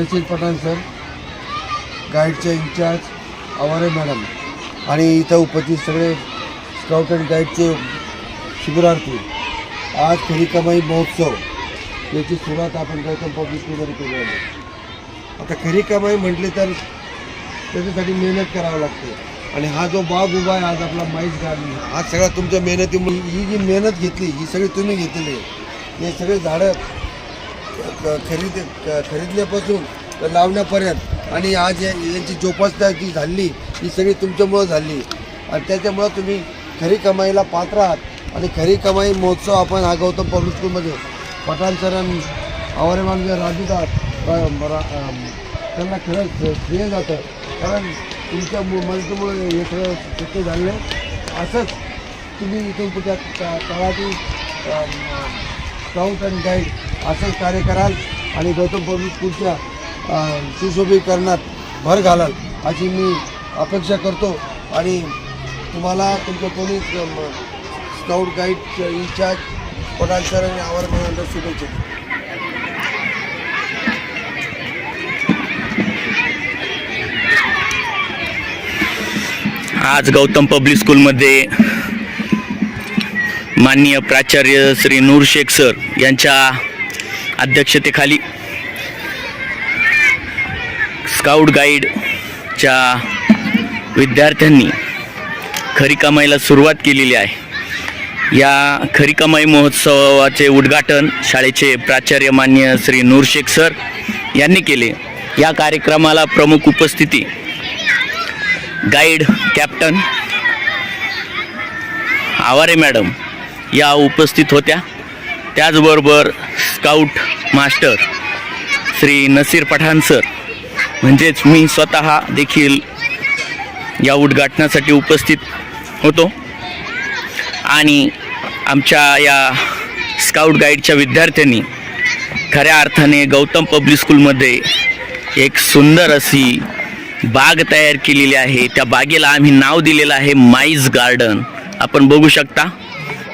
नशीर Pathan sir गाईडचे incharge Aware madam आणि इथं उपस्थित सगळे स्काउट अँड गाईडचे शिबिरार्थी. आज खरी कमाई महोत्सव याची सुरुवात आपण गौतम पब्लिक स्कूलमध्ये केली आहे. आता खरी कमाई म्हटली तर त्याच्यासाठी मेहनत करावी लागते. आणि हा जो बाग उभा आहे आज आपला माईस गार्डन हा सगळा तुमच्या मेहनतीमुळे ही जी मेहनत घेतली ही सगळी तुम्ही घेतलेली आहे. हे सगळे झाडं खरीद क- लावण्यापर्यंत. आणि आज यांची जोपासना जी झाली ही सगळी तुमच्यामुळं झाली. आणि त्याच्यामुळं तुम्ही खरी कमाईला पात्र आहात. आणि खरी कमाई महोत्सव आपण हा गौतम पब्लिक स्कूलमध्ये पठाण सर आणि त्यांना खरंच श्रेय जातं. कारण तुमच्या मदतीमुळे हे सगळं शक्य झालं असंच तुम्ही इथून पुढच्या काळातील स्काउट अँड गाईड असंच कार्य कराल आणि गौतम पब्लिक स्कूलच्या सुशोभीकरणात भर घालाल अशी मी अपेक्षा करतो. आणि तुम्हाला तुमच्या कोणी scout guide incharge Pathan sir आणि आवर मॅडम शुभेच्छा. आज गौतम पब्लिक स्कूलमध्ये माननीय प्राचार्य श्री नूर शेख सर यांच्या अध्यक्षतेखाली स्काउट गाईडच्या विद्यार्थ्यांनी खरी कमाईला सुरुवात केलेली आहे. या खरी कमाई महोत्सवाचे उद्घाटन शाळेचे प्राचार्य मान्य श्री नूरशेख सर यांनी केले. या कार्यक्रमाला प्रमुख उपस्थिती गाईड कॅप्टन आवारे मॅडम या उपस्थित होत्या. त्याचबरोबर scout master Shri Nasir Pathan sir. म्हणजेच मी स्वतः देखील या उद्घाटनासाठी उपस्थित होतो. आणि आमच्या या स्काउट गाईडच्या विद्यार्थ्यांनी खऱ्या अर्थाने गौतम पब्लिक स्कूलमध्ये एक सुंदर अशी बाग तयार केलेली आहे. त्या बागेला आम्ही नाव दिलेलं आहे माईज गार्डन. आपण बघू शकता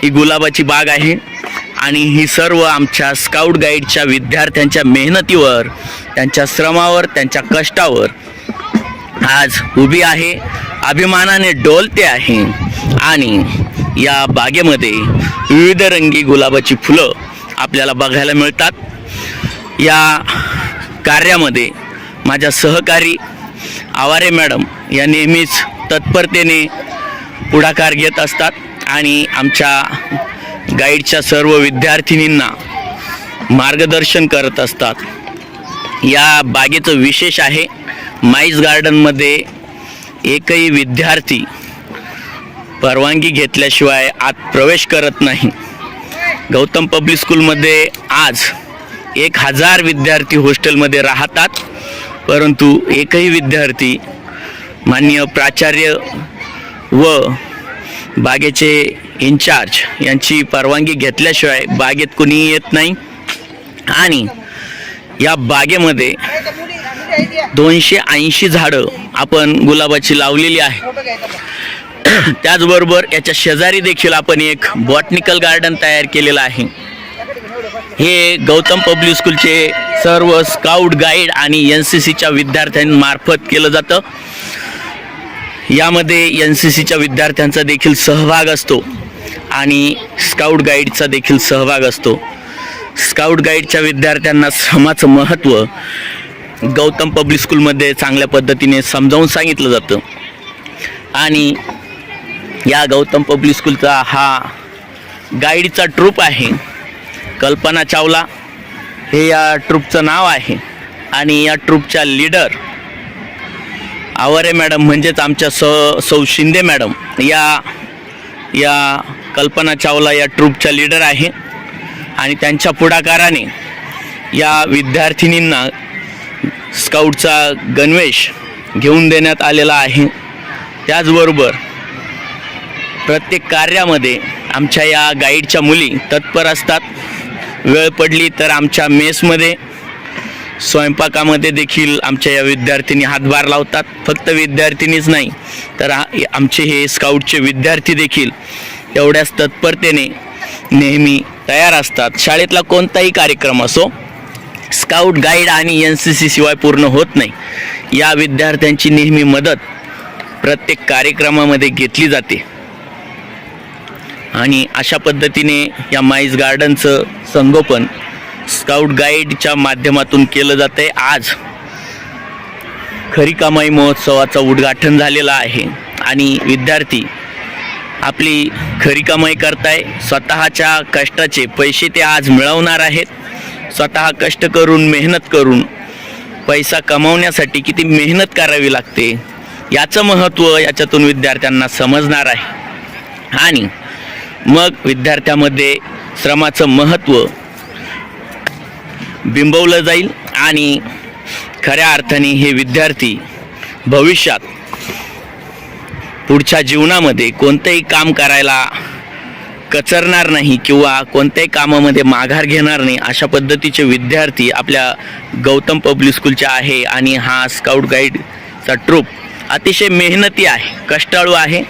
ही गुलाबाची बाग आहे. आणि ही सर्व आमच्या स्काउट गाईडच्या विद्यार्थ्यांच्या मेहनतीवर त्यांच्या श्रमावर त्यांच्या कष्टावर आज उभी आहे अभिमानाने डोलते आहे. आणि या बागेमध्ये विविध रंगी गुलाबाची फुलं आपल्याला बघायला मिळतात. या कार्यामध्ये माझ्या सहकारी आवारे मॅडम या नेहमीच तत्परतेने पुढाकार घेत असतात. आणि आमच्या गाईडच्या सर्व विद्यार्थिनींना मार्गदर्शन करत असतात. या बागेचं विशेष आहे माईज गार्डनमध्ये एकही विद्यार्थी परवानगी घेतल्याशिवाय आत प्रवेश करत नाही. गौतम पब्लिक स्कूलमध्ये आज एक हजार विद्यार्थी हॉस्टेलमध्ये राहतात परंतु एकही विद्यार्थी माननीय प्राचार्य व बागेचे इन्चार्ज यांची परवानगी घेतल्याशिवाय बागेत कुणीही येत नाही. आणि या बागेमध्ये दोनशे ऐंशी झाडं आपण गुलाबाची लावलेली आहे. त्याचबरोबर याच्या शेजारी देखील आपण एक बॉटनिकल गार्डन तयार केलेलं आहे. हे गौतम पब्लिक स्कूलचे सर्व स्काउट गाईड आणि एन सी सीच्या विद्यार्थ्यांमार्फत केलं जातं. यामध्ये एन सी सीच्या विद्यार्थ्यांचा देखील सहभाग असतो आणि स्काउट गाईडचा देखील सहभाग असतो. स्काउट गाईडच्या विद्यार्थ्यांना श्रमाचं महत्त्व गौतम पब्लिक स्कूलमध्ये चांगल्या पद्धतीने समजावून सांगितलं जातं. आणि या गौतम पब्लिक स्कूलचा हा गाईडचा ट्रूप आहे. कल्पना चावला हे या ट्रूपचं नाव आहे. आणि या ट्रूपच्या लीडर आवरे मॅडम म्हणजेच आमच्या स सौ शिंदे मॅडम या या कल्पना चावला या ट्रूपच्या लीडर आहे. आणि त्यांच्या पुढाकाराने या विद्यार्थिनींना स्काउटचा गणवेश घेऊन देण्यात आलेला आहे. त्याचबरोबर प्रत्येक कार्यामध्ये आमच्या या गाईडच्या मुली तत्पर असतात. वेळ पडली तर आमच्या मेसमध्ये स्वयंपाकामध्ये देखील आमच्या या विद्यार्थिनी हातभार लावतात. फक्त विद्यार्थिनीच नाही तर आमचे हे स्काउटचे विद्यार्थी देखील एवढ्याच तत्परतेने नेहमी तयार असतात. शाळेतला कोणताही कार्यक्रम असो स्काउट गाईड आणि एन सी सी शिवाय पूर्ण होत नाही. या विद्यार्थ्यांची नेहमी मदत प्रत्येक कार्यक्रमामध्ये घेतली जाते. आणि अशा पद्धतीने या माईज गार्डनचं संगोपन स्काउट गाईडच्या माध्यमातून केलं जातं आहे आज खरी कमाई महोत्सवाचं उद्घाटन झालेलं आहे. आणि विद्यार्थी आपली खरी कमाई करताय. स्वतःच्या कष्टाचे पैसे ते आज मिळवणार आहेत. स्वतः कष्ट करून मेहनत करून पैसा कमावण्यासाठी किती मेहनत करावी लागते याचं महत्त्व याच्यातून विद्यार्थ्यांना समजणार आहे. आणि मग विद्यार्थ्यामध्ये श्रमाचं महत्त्व बिंबवलं जाईल आणि खऱ्या अर्थाने हे विद्यार्थी भविष्यात पुढच्या जीवनामध्ये कोणतंही काम करायला कचरणार नाही किंवा कोणत्याही कामामध्ये माघार घेणार नाही अशा पद्धतीचे विद्यार्थी आपल्या गौतम पब्लिक स्कूलच्या आहे आणि हा स्काउट गाईडचा ट्रूप अतिशय मेहनती आहे कष्टाळू आहे.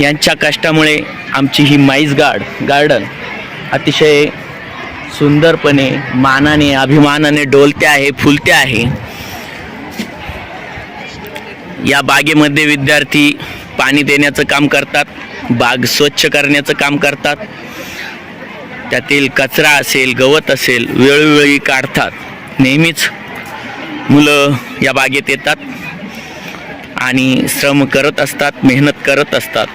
यांच्या कष्टामुळे आमची ही माईज गार्ड गार्डन अतिशय सुंदरपणे मानाने अभिमानाने डोलते आहे फुलते आहे. या बागेमध्ये विद्यार्थी पाणी देण्याचं काम करतात बाग स्वच्छ करण्याचं काम करतात. त्यातील कचरा असेल गवत असेल वेळोवेळी काढतात. नेहमीच मुलं या बागेत येतात आणि श्रम करत असतात मेहनत करत असतात.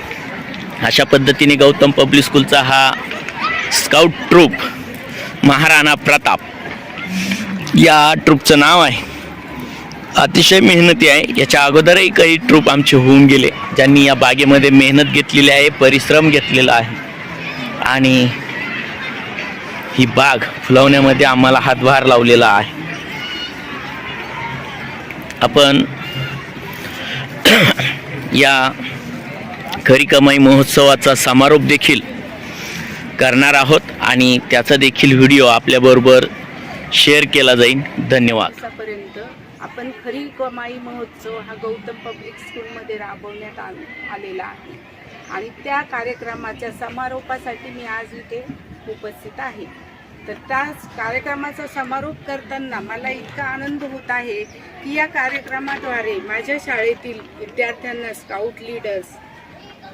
अशा पद्धतीने गौतम पब्लिक स्कूलचा हा स्काउट ट्रूप महाराणा प्रताप. या ट्रूपचं नाव आहे. अतिशय मेहनती आहे. याच्या अगोदरही काही ट्रूप आमचे होऊन गेले. ज्यांनी या बागेमध्ये मेहनत घेतलेली आहे परिश्रम घेतलेला आहे. आणि ही बाग फुलवण्यामध्ये आम्हाला हातभार लावलेला आहे. आपण या खरी कमाई महोत्सवाचा समारोप देखील करणार आहोत आणि त्याचा देखील व्हिडिओ आपल्याबरोबर शेअर केला जाईल. धन्यवाद. दिवसापर्यंत आपण खरी कमाई महोत्सव हा गौतम पब्लिक स्कूलमध्ये राबवण्यात आलेला आहे. आणि त्या कार्यक्रमाच्या समारोपासाठी मी आज इथे उपस्थित आहे. तर त्या कार्यक्रमाचा समारोप करताना मला इतका आनंद होत आहे की या कार्यक्रमाद्वारे माझ्या शाळेतील विद्यार्थ्यांना स्काउट लीडर्स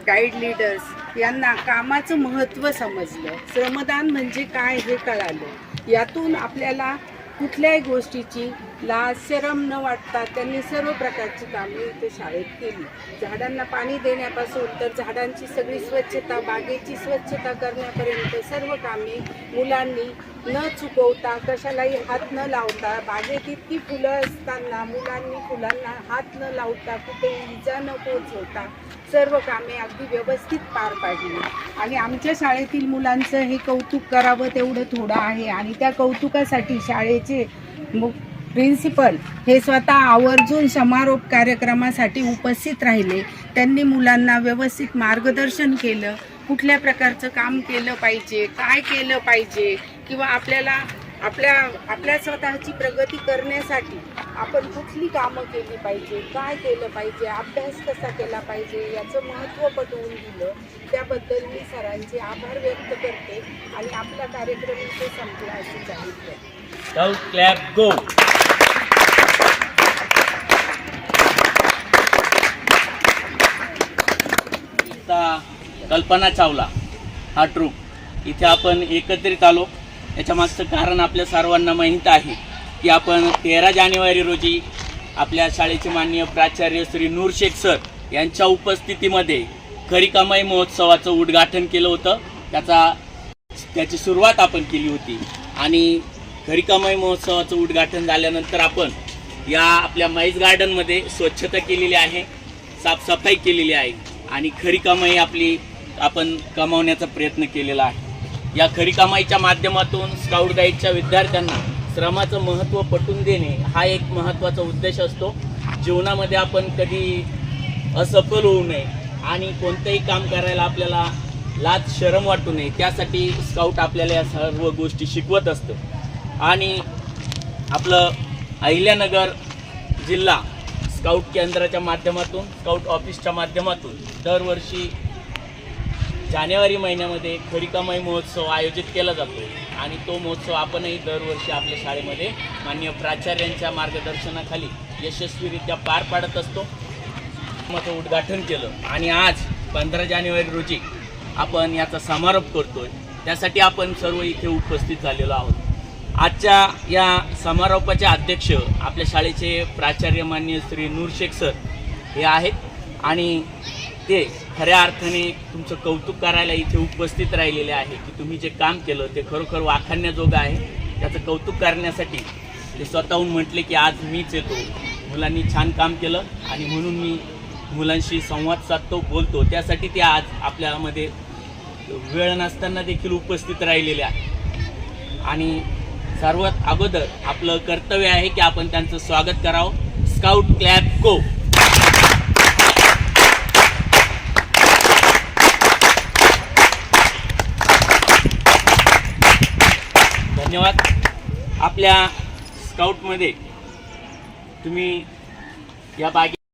गाईड लीडर्स यांना कामाचं महत्त्व समजलं. श्रमदान म्हणजे काय हे कळालं. यातून आपल्याला कुठल्याही गोष्टीची ला शरम न वाटता त्यांनी सर्व प्रकारची कामे इथे शाळेत केली. झाडांना पाणी देण्यापासून तर झाडांची सगळी स्वच्छता बागेची स्वच्छता करण्यापर्यंत सर्व कामे मुलांनी न चुकवता कशालाही हात न लावता बागेत इतकी फुलं असताना मुलांनी फुलांना हात न लावता कुठेही इजा न पोचवता सर्व कामे अगदी व्यवस्थित पार पाडली. आणि आमच्या शाळेतील मुलांचं हे कौतुक करावं तेवढं थोडं आहे. आणि त्या कौतुकासाठी शाळेचे मुख प्रिन्सिपल हे स्वतः आवर्जून समारोप कार्यक्रमासाठी उपस्थित राहिले. त्यांनी मुलांना व्यवस्थित मार्गदर्शन केलं. कुठल्या प्रकारचं काम केलं पाहिजे काय केलं पाहिजे किंवा आपल्याला आपल्या आपल्या स्वतःची प्रगती करण्यासाठी आपण कुठली कामं केली पाहिजे काय केलं पाहिजे अभ्यास कसा केला पाहिजे याचं महत्त्व पटवून दिलं. त्याबद्दल मी सरांचे आभार व्यक्त करते आणि आपला कार्यक्रम इथे संपला असे जाहीर कल्पना चावला. हा ट्रूप इथे आपण एकत्रित आलो. याच्यामागचं कारण आपल्या सर्वांना माहीत आहे की आपण तेरा जानेवारी रोजी आपल्या शाळेचे माननीय प्राचार्य श्री नूर शेख सर यांच्या उपस्थितीमध्ये खरी कमाई महोत्सवाचं उद्घाटन केलं होतं. त्याचा त्याची सुरुवात आपण केली होती. आणि खरी कमाई महोत्सवाचं उद्घाटन झाल्यानंतर आपण या आपल्या माईज गार्डनमध्ये स्वच्छता केलेली आहे साफसफाई केलेली आहे. आणि खरी कमाई आपली आपण कमावण्याचा प्रयत्न केलेला आहे. या खरी कमाईच्या माध्यमातून स्काउट गाईडच्या विद्यार्थ्यांना श्रमाचं महत्त्व पटून देणे हा एक महत्त्वाचा उद्देश असतो. जीवनामध्ये आपण कधी असफल होऊ नये आणि कोणतंही काम करायला आपल्याला लाज शरम वाटू नये त्यासाठी स्काउट आपल्याला या सर्व गोष्टी शिकवत असतं. आणि आपलं अहिल्यानगर जिल्हा स्काउट केंद्राच्या माध्यमातून स्काउट ऑफिसच्या माध्यमातून दरवर्षी जानेवारी महिन्यामध्ये खरी कमाई महोत्सव आयोजित केला जातो आणि तो महोत्सव आपणही दरवर्षी आपल्या शाळेमध्ये मान्य प्राचार्यांच्या मार्गदर्शनाखाली यशस्वीरित्या पार पाडत असतो. मग उद्घाटन केलं आणि आज पंधरा जानेवारी रोजी आपण याचा समारोप करतोय. त्यासाठी आपण सर्व इथे उपस्थित झालेलो आहोत. आजच्या या समारोपाचे अध्यक्ष आपल्या शाळेचे प्राचार्य मान्य श्री नूरशेख सर हे आहेत आणि ते खऱ्या अर्थाने तुमचं कौतुक करायला इथे उपस्थित राहिलेले आहे की तुम्ही जे काम केलं ते खरोखर वाखाणण्याजोगं आहे. त्याचं कौतुक करण्यासाठी ते स्वतःहून म्हटले की आज मीच येतो. मुलांनी छान काम केलं आणि म्हणून मी मुलांशी संवाद साधतो बोलतो. त्यासाठी ते आज आपल्यामध्ये वेळ नसताना देखील उपस्थित राहिलेले आहे. आणि सर्वात अगोदर आपलं कर्तव्य आहे की आपण त्यांचं स्वागत करावं. स्काउट क्लॅब को धन्यवाद. आपल्या स्काउटमध्ये तुम्ही या बागे